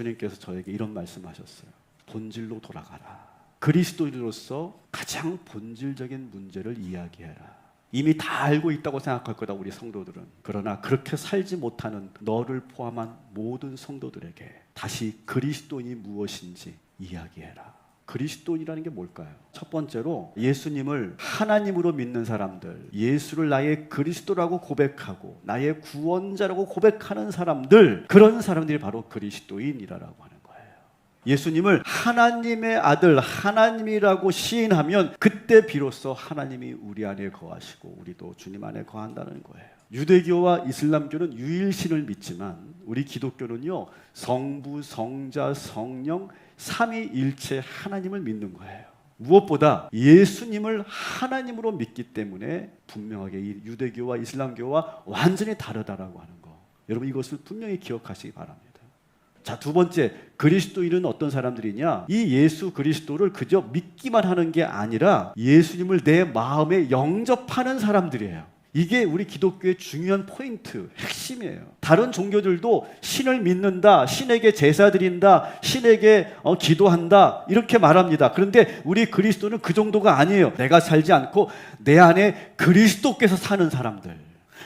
주님께서 저에게 이런 말씀하셨어요. 본질로 돌아가라. 그리스도인으로서 가장 본질적인 문제를 이야기해라. 이미 다 알고 있다고 생각할 거다 우리 성도들은. 그러나 그렇게 살지 못하는 너를 포함한 모든 성도들에게 다시 그리스도인이 무엇인지 이야기해라. 그리스도인이라는 게 뭘까요? 첫 번째로 예수님을 하나님으로 믿는 사람들, 예수를 나의 그리스도라고 고백하고 나의 구원자라고 고백하는 사람들, 그런 사람들이 바로 그리스도인이라고 하는 거예요. 예수님을 하나님의 아들, 하나님이라고 시인하면 그때 비로소 하나님이 우리 안에 거하시고 우리도 주님 안에 거한다는 거예요. 유대교와 이슬람교는 유일신을 믿지만 우리 기독교는요 성부, 성자, 성령 삼위일체 하나님을 믿는 거예요. 무엇보다 예수님을 하나님으로 믿기 때문에 분명하게 이 유대교와 이슬람교와 완전히 다르다라고 하는 거. 여러분 이것을 분명히 기억하시기 바랍니다. 자, 두 번째, 그리스도인은 어떤 사람들이냐? 이 예수 그리스도를 그저 믿기만 하는 게 아니라 예수님을 내 마음에 영접하는 사람들이에요. 이게 우리 기독교의 중요한 포인트, 핵심이에요. 다른 종교들도 신을 믿는다, 신에게 제사 드린다, 신에게 어, 기도한다, 이렇게 말합니다. 그런데 우리 그리스도는 그 정도가 아니에요. 내가 살지 않고 내 안에 그리스도께서 사는 사람들.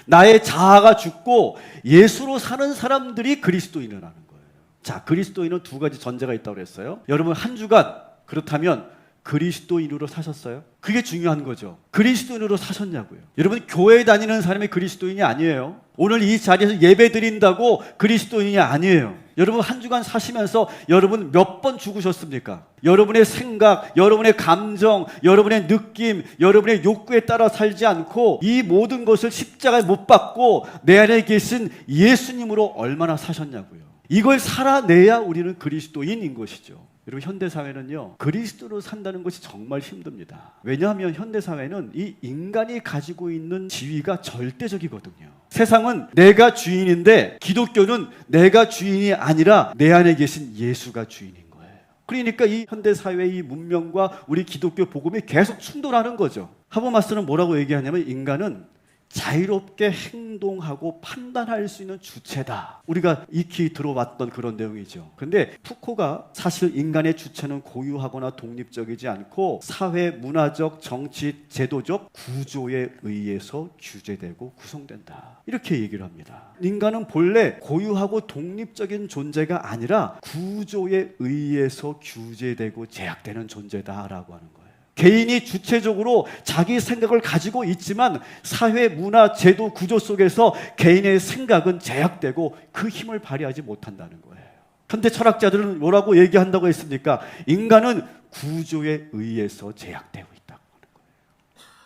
나의 자아가 죽고 예수로 사는 사람들이 그리스도인이라는 거예요. 자, 그리스도인은 두 가지 전제가 있다고 그랬어요. 여러분 한 주간 그렇다면 그리스도인으로 사셨어요? 그게 중요한 거죠. 그리스도인으로 사셨냐고요. 여러분 교회 다니는 사람이 그리스도인이 아니에요. 오늘 이 자리에서 예배 드린다고 그리스도인이 아니에요. 여러분 한 주간 사시면서 여러분 몇 번 죽으셨습니까? 여러분의 생각, 여러분의 감정, 여러분의 느낌, 여러분의 욕구에 따라 살지 않고 이 모든 것을 십자가에 못 박고 내 안에 계신 예수님으로 얼마나 사셨냐고요. 이걸 살아내야 우리는 그리스도인인 것이죠. 여러분 현대 사회는요 그리스도로 산다는 것이 정말 힘듭니다. 왜냐하면 현대 사회는 이 인간이 가지고 있는 지위가 절대적이거든요. 세상은 내가 주인인데 기독교는 내가 주인이 아니라 내 안에 계신 예수가 주인인 거예요. 그러니까 이 현대 사회의 이 문명과 우리 기독교 복음이 계속 충돌하는 거죠. 하버마스는 뭐라고 얘기하냐면 인간은 자유롭게 행동하고 판단할 수 있는 주체다. 우리가 익히 들어왔던 그런 내용이죠. 근데 푸코가 사실 인간의 주체는 고유하거나 독립적이지 않고 사회, 문화적, 정치, 제도적 구조에 의해서 규제되고 구성된다. 이렇게 얘기를 합니다. 인간은 본래 고유하고 독립적인 존재가 아니라 구조에 의해서 규제되고 제약되는 존재다라고 하는 거예요. 개인이 주체적으로 자기 생각을 가지고 있지만 사회, 문화, 제도, 구조 속에서 개인의 생각은 제약되고 그 힘을 발휘하지 못한다는 거예요. 현대 철학자들은 뭐라고 얘기한다고 했습니까? 인간은 구조에 의해서 제약되고 있다고 하는 거예요.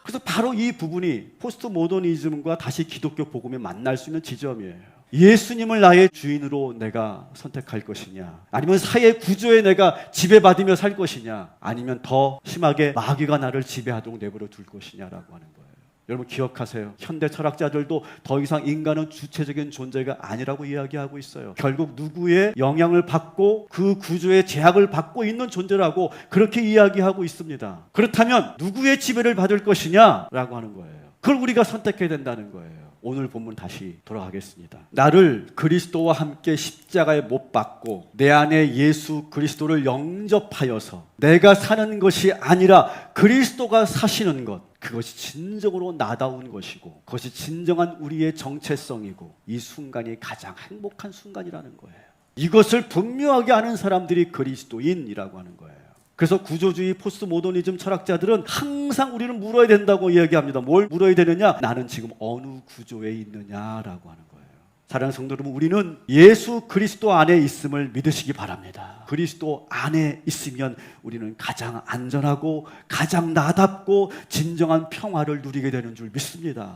그래서 바로 이 부분이 포스트 모더니즘과 다시 기독교 복음에 만날 수 있는 지점이에요. 예수님을 나의 주인으로 내가 선택할 것이냐? 아니면 사회 구조에 내가 지배받으며 살 것이냐? 아니면 더 심하게 마귀가 나를 지배하도록 내버려 둘 것이냐라고 하는 거예요. 여러분 기억하세요. 현대 철학자들도 더 이상 인간은 주체적인 존재가 아니라고 이야기하고 있어요. 결국 누구의 영향을 받고 그 구조의 제약을 받고 있는 존재라고 그렇게 이야기하고 있습니다. 그렇다면 누구의 지배를 받을 것이냐라고 하는 거예요. 그걸 우리가 선택해야 된다는 거예요. 오늘 본문 다시 돌아가겠습니다. 나를 그리스도와 함께 십자가에 못 박고 내 안에 예수 그리스도를 영접하여서 내가 사는 것이 아니라 그리스도가 사시는 것 그것이 진정으로 나다운 것이고 그것이 진정한 우리의 정체성이고 이 순간이 가장 행복한 순간이라는 거예요. 이것을 분명하게 아는 사람들이 그리스도인이라고 하는 거예요. 그래서 구조주의 포스트 모더니즘 철학자들은 항상 우리는 물어야 된다고 이야기합니다. 뭘 물어야 되느냐? 나는 지금 어느 구조에 있느냐라고 하는 거예요. 사랑하는 성도 여러분, 우리는 예수 그리스도 안에 있음을 믿으시기 바랍니다. 그리스도 안에 있으면 우리는 가장 안전하고 가장 나답고 진정한 평화를 누리게 되는 줄 믿습니다.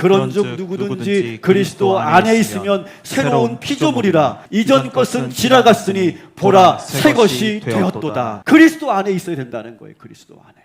그런즉 누구든지 그리스도 안에 있으면 새로운 피조물이라 이전 것은 지나갔으니 보라 새 것이 되었도다. 그리스도 안에 있어야 된다는 거예요. 그리스도 안에.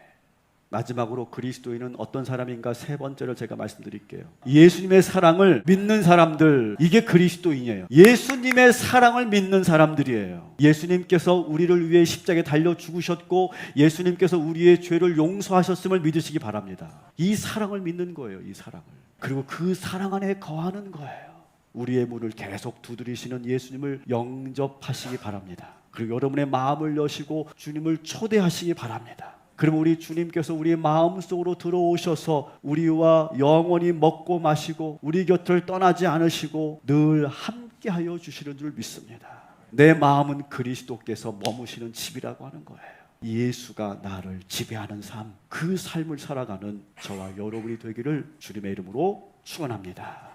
마지막으로 그리스도인은 어떤 사람인가 세 번째를 제가 말씀드릴게요. 예수님의 사랑을 믿는 사람들, 이게 그리스도인이에요. 예수님의 사랑을 믿는 사람들이에요. 예수님께서 우리를 위해 십자가에 달려 죽으셨고, 예수님께서 우리의 죄를 용서하셨음을 믿으시기 바랍니다. 이 사랑을 믿는 거예요, 이 사랑을. 그리고 그 사랑 안에 거하는 거예요. 우리의 문을 계속 두드리시는 예수님을 영접하시기 바랍니다. 그리고 여러분의 마음을 여시고 주님을 초대하시기 바랍니다. 그럼 우리 주님께서 우리의 마음 속으로 들어오셔서 우리와 영원히 먹고 마시고 우리 곁을 떠나지 않으시고 늘 함께하여 주시는 줄 믿습니다. 내 마음은 그리스도께서 머무시는 집이라고 하는 거예요. 예수가 나를 지배하는 삶, 그 삶을 살아가는 저와 여러분이 되기를 주님의 이름으로 축원합니다.